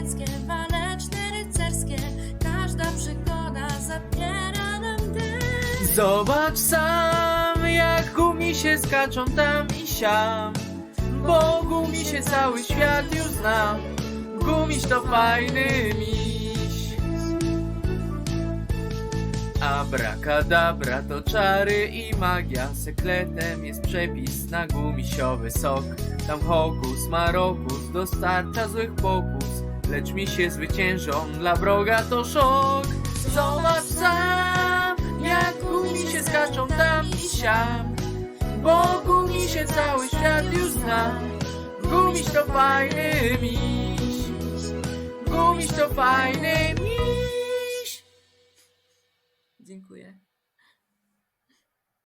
szlacheckie, rycerskie, każda przygoda zapiera nam dech. Zobacz sam, jak gumi się skaczą tam i siam, bo gumi się cały świat już zna, gumiś to fajny miś. Abrakadabra to czary i magia, sekretem jest przepis na gumisiowy sok. Tam hokus marokus dostarcza złych pokus Lecz mi się zwyciężą, dla wroga to szok. Zobacz sam, jak gumi się skaczą tam i siam. Bo gumi się cały świat już zna. Gumiś to fajny miś. Gumiś to fajny miś. Dziękuję.